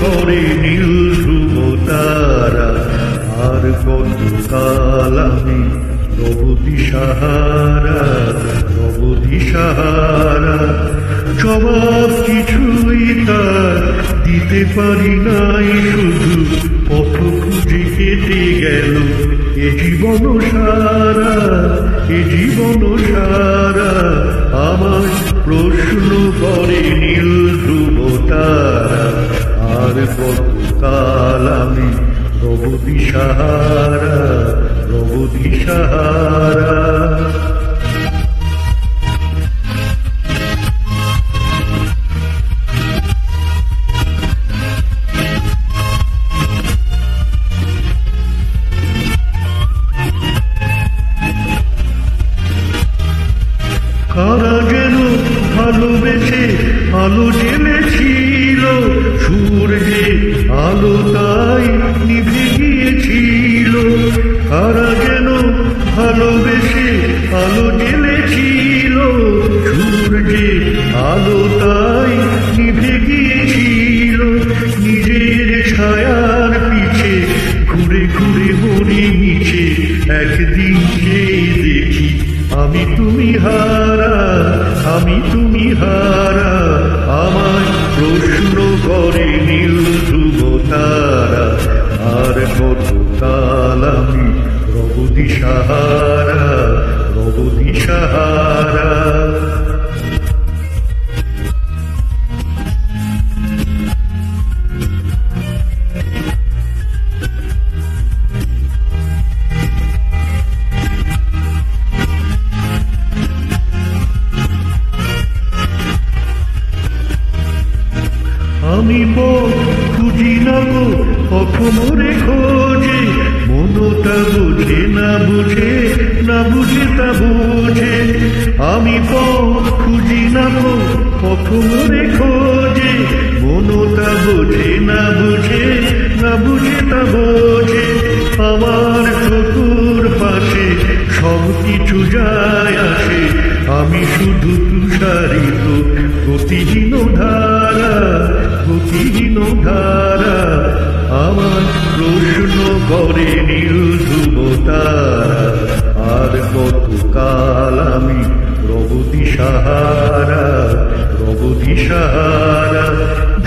করে নীল ধ্রুব তারা আর কত কাল আমি নবদি সাহারা নবদি সাহারা, জবাব কিছুই তার দিতে পারি নাই, শুধু পথ খুঁজে কেটে গেল। এ জীবন সারা, এ জীবন সারা, আমার প্রশ্ন করে নীল ধ্রুব আর কতকাল আমি রবদি সাহারা কারা যেন ভালোবেসে আলো জেলেছিল কারা যেন ভালোবেসে আলো জেলেছিল সূর্যে আলো তাই নিভে গিয়েছিল। নিজের ছায়ার পিছে ঘুরে ঘুরে মরি মিছে, একদিন যে দেখি, আমি তুমি হারা, আমি তুমি হারা। সাহারা রবদি সাহারা আমি পথ খুঁজি না গো অসমরে খোঁজে। মনটা বুঝে, না বুঝে তা বুঝে। আমি পথ খুঁজি না গো অসমরে খোঁজে। মনটা বুঝে, না বুঝে না বুঝে তা বোঝে। আমার চতুর পাশে সব কিছু যায় আসে। আমি শুধু তুষারিত গতিহীন ধারা গতিহীন ধারা। আমি রবদি সাহারা রবদি সাহারা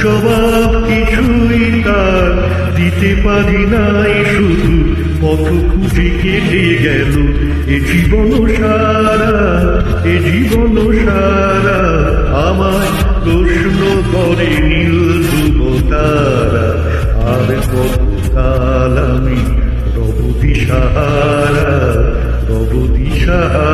জবাব কিছুই তার দিতে পারি নাই, শুধু পথ খুঁজে কেটে গেল এ জীবন সারা, এ জীবন সারা। আমার প্রশ্ন করে নীল ধ্রুব তারা আর কত কাল আমি রবদি সাহারা রবদি সাহারা